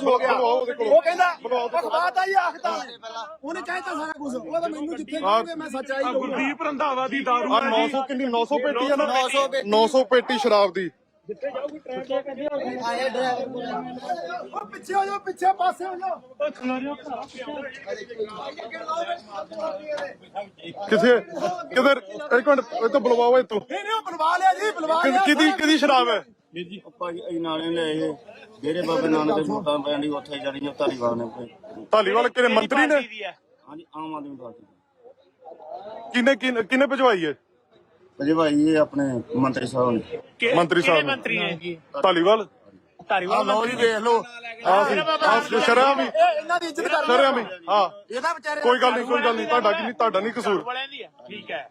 ਕੁਝ ਹੋ ਗਿਆ। ਉਹ ਕਹਿੰਦਾ ਅਖਬਾਰ ਹੀ ਆਖਦਾ ਉਹਨੇ। ਕਹਿਤਾ ਸਾਰਾ ਕੁਝ ਉਹ ਤਾਂ ਮੈਨੂੰ ਜਿੱਥੇ ਕਹੋਗੇ ਮੈਂ ਸੱਚਾਈ ਕਹੂੰਗਾ। ਗੁਰਦੀਪ ਰੰਧਾਵਾ ਦੀ ਦਾਰੂ ਆ 900 ਕਿੰਨੀ 900 ਪੇਟੀ ਆ ਨਾ? 900 ਪੇਟੀ। ਸ਼ਰਾਬ ਦੀ। ਉਹ ਪਿੱਛੇ ਹੋ ਜਾਓ ਪਿੱਛੇ ਪਾਸੇ ਹੋ ਜਾਓ। ਕਿਥੇ? ਕਿਧਰ? ਇੱਕ ਮਿੰਟ ਇਹ ਤਾਂ ਬੁਲਵਾਓ ਇੱਥੋਂ। ਨਹੀਂ ਨਹੀਂ ਉਹ ਬੁਲਵਾ ਲਿਆ ਜੀ ਬੁਲਵਾ ਲਿਆ। ਕਿਹਦੀ ਕਿਹਦੀ ਸ਼ਰਾਬ ਹੈ? ਭਾਈ ਅਸੀਂ ਨਾਲੇ ਲੈ ਇਹ ਡੇਰੇ ਬਾਬੇ ਨਾਨਕ ਦੇ ਵੋਟਾਂ ਪੈਣ ਦੀ ਉੱਥੇ ਜਿਹੜੀਆਂ ਧਾਰੀਵਾਲ ਨੇ ਕੋਈ। ਧਾਲੀਵਾਲ ਕਿਹੜੇ ਮੰਤਰੀ ਨੇ? ਹਾਂਜੀ ਆਮ ਆਦਮੀ ਪਾਰਟੀ। ਕਿਨੇ ਕਿਨੇ ਕਿਨੇ ਭਜਵਾਈ ਹੈ? ਅਜੇ ਭਾਈ ਇਹ ਆਪਣੇ ਮੰਤਰੀ ਸਾਹਿਬ ਨੇ। ਮੰਤਰੀ ਸਾਹਿਬ ਨੇ। ਮੰਤਰੀ ਹੈ ਜੀ ਧਾਲੀਵਾਲ? ਧਾਰੀਵਾਲ ਲਓ ਜੀ ਵੇਖ ਲਓ। ਆ ਸੀ ਆ ਸ਼ਰਾਬ ਵੀ। ਇਹ ਇਹਨਾਂ ਦੀ ਇੱਜ਼ਤ ਕਰ ਸ਼ਰਾਬ ਵੀ ਹਾਂ। ਇਹਦਾ ਵਿਚਾਰੇ ਕੋਈ ਗੱਲ ਨਹੀਂ ਕੋਈ ਗੱਲ ਨਹੀਂ ਤੁਹਾਡਾ ਕੀ ਨਹੀਂ ਤੁਹਾਡਾ ਨਹੀਂ ਕਸੂਰ। ਵਾਲਿਆਂ ਦੀ ਹੈ ਠੀਕ ਹੈ।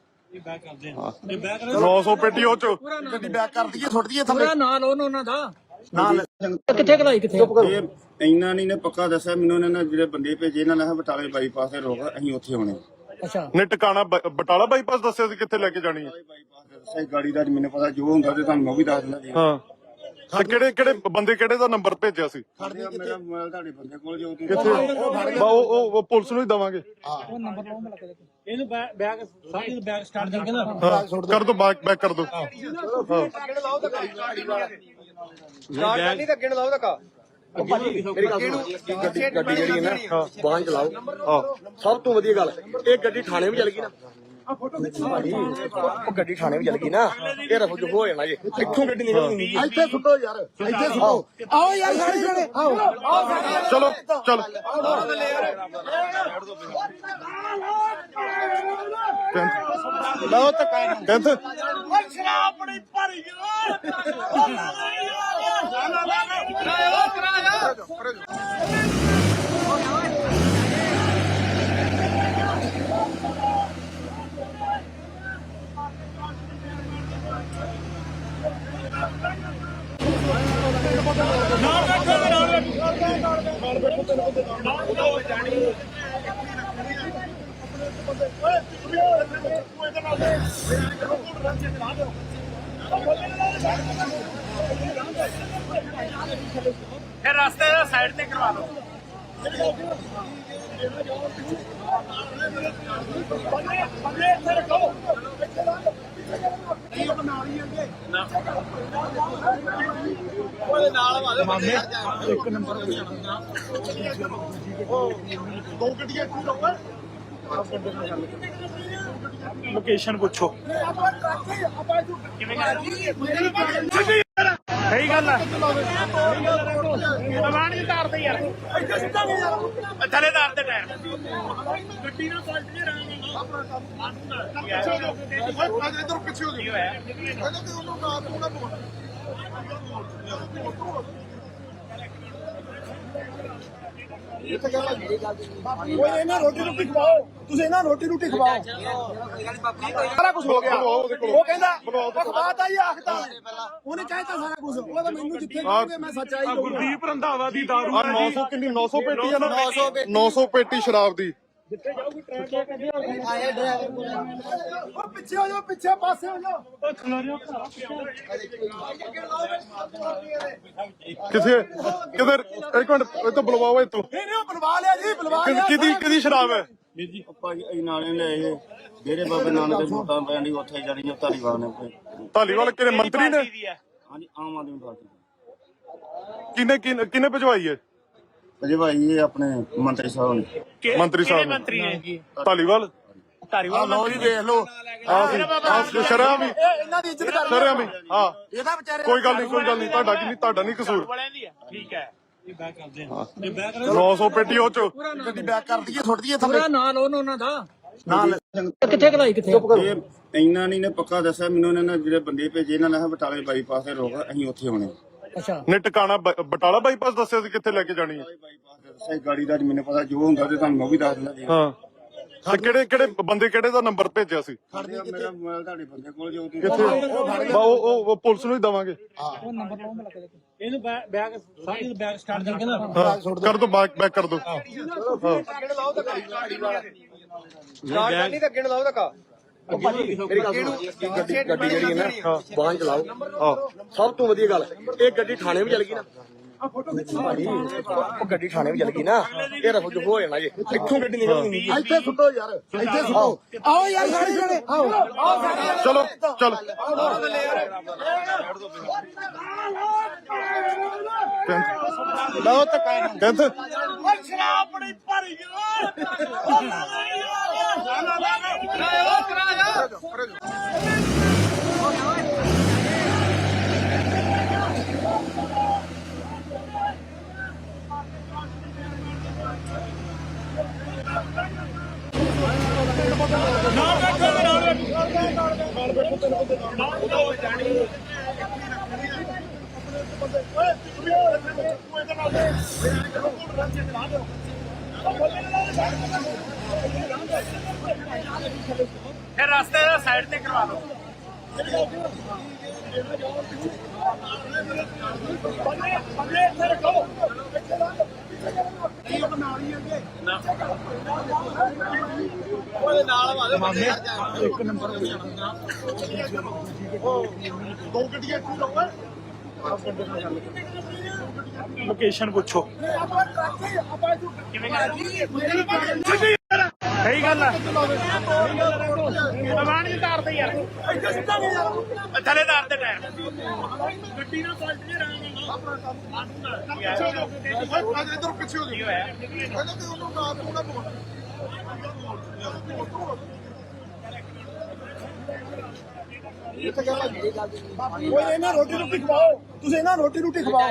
900 ਪੇਟੀ ਉਹ ਚ। ਗੱਡੀ ਬੈਕ ਕਰ ਦਈਏ ਛੁੱਟ ਦਈਏ ਥੱਲੇ ਨਾਲ ਉਹਨੂੰ ਉਹਨਾਂ ਦਾ। ਨਾਲ। ਕਿੱਥੇ ਕਲਾਈ ਕਿੱਥੇ? ਇਹ ਇੰਨਾ ਨਹੀਂ ਨੇ ਪੱਕਾ ਦੱਸਿਆ ਮੈਨੂੰ ਇਹਨਾਂ ਨੇ ਜਿਹੜੇ ਬੰਦੇ ਭੇਜੇ ਇਹਨਾਂ ਨੇ ਕਿਹਾ ਬਟਾਲੇ ਬਾਈਪਾਸ ਤੇ ਰੋਕ ਅਸੀਂ ਉੱਥੇ ਆਉਣੇ। ਅੱਛਾ। ਨੇ ਟਿਕਾਣਾ ਬ- ਬਟਾਲਾ ਬਾਈਪਾਸ ਦੱਸਿਆ ਸੀ ਕਿੱਥੇ ਲੈ ਕੇ ਜਾਣੀ ਹੈ? ਬਾਈਪਾਸ ਤੇ ਦੱਸਿਆ ਗਾੜੀ ਦਾ ਮੈਨੂੰ ਪਤਾ ਜੋ ਹੁੰਦਾ ਤੇ ਤੁਹਾਨੂੰ ਮੈਂ ਉਹ ਵੀ ਦੱਸ ਦਿੰਦਾ ਜੀ ਹਾਂ। ਤੇ ਕਿਹੜੇ ਕਿਹੜੇ ਬੰਦੇ ਕਿਹੜੇ ਦਾ ਨੰਬਰ ਭੇਜਿਆ ਸੀ? ਮੇਰਾ ਮੋਬਾਈਲ ਤੁਹਾਡੇ ਬੰਦੇ ਕੋਲ ਜੋ ਤੁਸੀਂ ਬਾ ਉਹ ਉਹ- ਉਹ ਪੁਲਿਸ ਨੂੰ ਹੀ ਦਵਾਂਗੇ। ਇਹਨੂੰ ਬੈਗ ਸਾਡੀ ਬੈਗ ਸਟਾਰਟ ਕਰਕੇ ਨਾ? ਹਾਂ ਕਰ ਦੋ ਬੈਕ ਬੈਕ ਕਰ ਦੋ। ਨਹੀਂ ਤਾਂ ਗਿਣ ਲਾਓ ਧੱਕਾ ਗੱਡੀ ਜਿਹੜੀ ਹੈ ਨਾ ਬਾਹਰ ਚਲਾਓ। ਹਾਂ। ਸਭ ਤੋਂ ਵਧੀਆ ਗੱਲ ਇਹ ਗੱਡੀ ਥਾਣੇ ਵੀ ਚਲ ਗਈ ਨਾ। ਉਹ ਗੱਡੀ ਥਾਣੇ ਵੀ ਚਲ ਗਈ ਨਾ ਇਹ ਰਫੂ ਜੋ ਹੋ ਜਾਣਾ ਜੀ। ਇੱਥੋਂ ਗੱਡੀ ਨਿਕਲਣੀ ਇੱਥੇ ਸੁੱਟੋ ਯਾਰ ਇੱਥੇ ਸੁੱਟੋ। ਆਓ। ਯਾਰ ਸਾਰੇ ਜਣੇ। ਆਓ। ਚਲੋ ਚਲ। ਲਓ ਧੱਕਾ ਕਹਿੰਦੇ ਫਿਰ ਰਸਤੇ ਦਾ ਸਾਈਡ ਤੇ ਕਰਵਾ ਲਓ। ਲੋਕੇਸ਼ਨ ਪੁੱਛੋ। ਸਹੀ ਗੱਲ ਹੈ ਦਵਾਨ ਜੀ ਤਾਰ ਤੇ ਯਾਰ। ਥੱਲੇ ਤਾਰ ਤੇ ਟਾਇਰ। ਗੱਡੀ ਨਾਲ ਪਲਟ ਜੇ ਰਹਾਂਗੇ ਇਧਰ ਪਿੱਛੇ ਹੋ ਕੀ ਹੋਇਆ ਓਏ ਇਹਨਾਂ ਰੋਟੀ ਰੋਟੀ ਖਵਾਓ। ਤੁਸੀਂ ਇਹਨਾਂ ਰੋਟੀ ਰੋਟੀ ਖਵਾਓ। ਸਾਰਾ ਕੁਝ ਹੋ ਗਿਆ। ਉਹ ਕਹਿੰਦਾ ਅਖਬਾਰ ਹੀ ਆਖਦਾ ਉਹਨੇ। ਕਹਿਤਾ ਸਾਰਾ ਕੁਝ ਉਹ ਤਾਂ ਮੈਨੂੰ ਜਿੱਥੇ ਕਹੋਗੇ ਮੈਂ ਸੱਚਾਈ ਕਹੂੰਗਾ ਗੁਰਦੀਪ ਰੰਧਾਵਾ ਦੀ ਦਾਰੂ ਆ 900 ਕਿੰਨੀ 900 ਪੇਟੀ ਆ ਨਾ? 900 ਪੇਟੀ ਸ਼ਰਾਬ ਦੀ। ਉਹ ਪਿੱਛੇ ਹੋ ਜਾਓ ਪਿੱਛੇ ਪਾਸੇ ਹੋ ਜਾਓ। ਕਿਥੇ ਕਿਧਰ ਇੱਕ ਮਿੰਟ ਇਹ ਤਾਂ ਬੁਲਵਾਓ ਇੱਥੋਂ ਨਹੀਂ ਨਹੀਂ ਉਹ ਬੁਲਵਾ ਲਿਆ ਜੀ ਬੁਲਵਾ ਲਿਆ। ਕਿਹਦੀ ਕਿਹਦੀ ਸ਼ਰਾਬ ਹੈ? ਭਾਈ ਅਸੀਂ ਨਾਲੇ ਲੈ ਇਹ ਡੇਰੇ ਬਾਬੇ ਨਾਨਕ ਦੇ ਵੋਟਾਂ ਪੈਣ ਦੀ ਉੱਥੇ ਜਿਹੜੀਆਂ ਧਾਰੀਵਾਲ ਨੇ ਕੋਈ। ਧਾਲੀਵਾਲ ਕਿਹੜੇ ਮੰਤਰੀ ਨੇ? ਹਾਂਜੀ ਆਮ ਆਦਮੀ ਪਾਰਟੀ ਕਿਨੇ ਕਿਨੇ ਕਿਨੇ ਭਜਵਾਈ ਹੈ? ਅਜੇ ਭਾਈ ਇਹ ਆਪਣੇ ਮੰਤਰੀ ਸਾਹਿਬ ਨੇ। ਮੰਤਰੀ ਸਾਹਿਬ ਨੇ। ਮੰਤਰੀ ਹੈ ਜੀ? ਧਾਲੀਵਾਲ। ਧਾਰੀਵਾਲ ਲਓ ਜੀ ਵੇਖ ਲਓ। ਆ ਸੀ ਆ ਸ਼ਰਾਬ ਵੀ ਇਹ ਇਹਨਾਂ ਦੀ ਇੱਜ਼ਤ ਕਰ ਸ਼ਰਾਬ ਵੀ। ਹਾਂ। ਇਹਦਾ ਵਿਚਾਰੇ ਕੋਈ ਗੱਲ ਨਹੀਂ ਕੋਈ ਗੱਲ ਨਹੀਂ ਤੁਹਾਡਾ ਕੀ ਨਹੀਂ ਤੁਹਾਡਾ ਨਹੀਂ ਕਸੂਰ। ਵਾਲਿਆਂ ਦੀ ਹੈ ਠੀਕ ਹੈ। 900 ਪੇਟੀ ਉਹ ਚ। ਗੱਡੀ ਬੈਕ ਕਰ ਦਈਏ ਛੁੱਟ ਦਈਏ ਥੱਲੇ। ਨਾਲ ਉਹਨੂੰ ਉਹਨਾਂ ਦਾ। ਨਾਲ ਕਿੱਥੇ ਕਲਾਈ ਕਿੱਥੇ? ਇਹ ਇੰਨਾ ਨਹੀਂ ਨੇ ਪੱਕਾ ਦੱਸਿਆ ਮੈਨੂੰ ਇਹਨਾਂ ਨੇ ਜਿਹੜੇ ਬੰਦੇ ਭੇਜੇ ਇਹਨਾਂ ਨੇ ਕਿਹਾ ਬਟਾਲੇ ਬਾਈਪਾਸ ਤੇ ਰੋਕ ਅਸੀਂ ਉੱਥੇ ਆਉਣੇ। ਅੱਛਾ। ਨੇ ਟਿਕਾਣਾ ਬ- ਬਟਾਲਾ ਬਾਈਪਾਸ ਦੱਸਿਆ ਸੀ ਕਿੱਥੇ ਲੈ ਕੇ ਜਾਣੀ ਹੈ? ਬਾਈਪਾਸ ਤੇ ਦੱਸਿਆ ਸੀ, ਗਾੜੀ ਦਾ ਨੀ ਮੈਨੂੰ ਪਤਾ ਜੋ ਹੁੰਦਾ ਤੇ ਤੁਹਾਨੂੰ ਮੈਂ ਉਹ ਵੀ ਦੱਸ ਦਿੰਦਾ ਜੀ। ਹਾਂ। ਤੇ ਕਿਹੜੇ ਕਿਹੜੇ ਬੰਦੇ ਕਿਹੜੇ ਦਾ ਨੰਬਰ ਭੇਜਿਆ ਸੀ? ਮੇਰਾ ਮੇਰਾ ਮੋਬਾਈਲ ਤੁਹਾਡੇ ਬੰਦੇ ਕੋਲ ਜੋ ਤੁਸੀਂ ਕਿੱਥੇ ਬਾ ਉਹ ਉਹ- ਉਹ ਪੁਲਿਸ ਨੂੰ ਹੀ ਦਵਾਂਗੇ। ਇਹਨੂੰ ਬੈਗ ਸਾਡੀ ਬੈਗ ਸਟਾਰਟ ਕਰਕੇ ਨਾ ਹਾਂ। ਕਰ ਦੋ ਬੈਕ ਬੈਕ ਕਰ ਦੋ। ਨਹੀਂ ਤਾਂ ਗਿਣ ਲਾਓ ਧੱਕਾ। ਮੇਰੀ ਗੱਲ ਸੁਣੋ। ਗੱਡੀ ਗੱਡੀ ਜਿਹੜੀ ਹੈ ਨਾ ਬਾਹਰ ਚਲਾਓ। ਹਾਂ। ਸਭ ਤੋਂ ਵਧੀਆ ਗੱਲ ਇਹ ਗੱਡੀ ਥਾਣੇ ਵੀ ਚਲ ਗਈ ਨਾ। ਆ ਫੋਟੋ ਖਿੱਚ ਭਾਜੀ ਉਹ ਗੱਡੀ ਥਾਣੇ ਵੀ ਚੱਲ ਗਈ ਨਾ। ਇਹ ਰਫੂ ਜੋ ਹੋ ਜਾਣਾ ਜੀ। ਇੱਥੋਂ ਗੱਡੀ ਨਿਕਲਣੀ। ਇੱਥੇ ਸੁੱਟੋ ਯਾਰ। ਇੱਥੇ ਸੁੱਟੋ। ਆਓ। ਯਾਰ ਸਾਰੇ ਜਣੇ। ਆਓ। ਚਲੋ ਚਲ। ਲਓ ਕਹਿੰਦੇ ਓਏ ਸ਼ਰਾਬ ਬੜੀ ਭਰੀ ਫਿਰ ਰਸਤੇ ਦਾ ਸਾਈਡ ਤੇ ਕਰਵਾ ਲਓ। ਬੰਦੇ ਬੰਦੇ ਇੱਥੇ ਰੱਖੋ ਲੋਕੇਸ਼ਨ ਪੁੱਛੋ। ਕਿਵੇਂ ਗੱਲ ਸਹੀ ਗੱਲ ਆ। ਦਵਾਨ ਦੀ ਤਾਰ ਤੇ ਯਾਰ। ਇੱਥੇ ਸਿੱਧਾ ਨਹੀਂ ਯਾਰ ਥੱਲੇ ਤਾਰ ਤੇ ਟਾਇਰ ਗੱਡੀ ਨਾਲ ਪਲਟ ਜੇ ਰਹਾਂਗਾ ਇਧਰ ਪਿੱਛੇ ਹੋ ਕੀ ਹੋਇਆ ਪਹਿਲਾਂ ਤੇ ਉਹਨੂੰ ਨਾ ਪੂਰਾ ਬੋਲ ਓਏ ਇਹਨਾਂ ਰੋਟੀ ਰੋਟੀ ਖਵਾਓ। ਤੁਸੀਂ ਇਹਨਾਂ ਰੋਟੀ ਰੋਟੀ ਖਵਾਓ।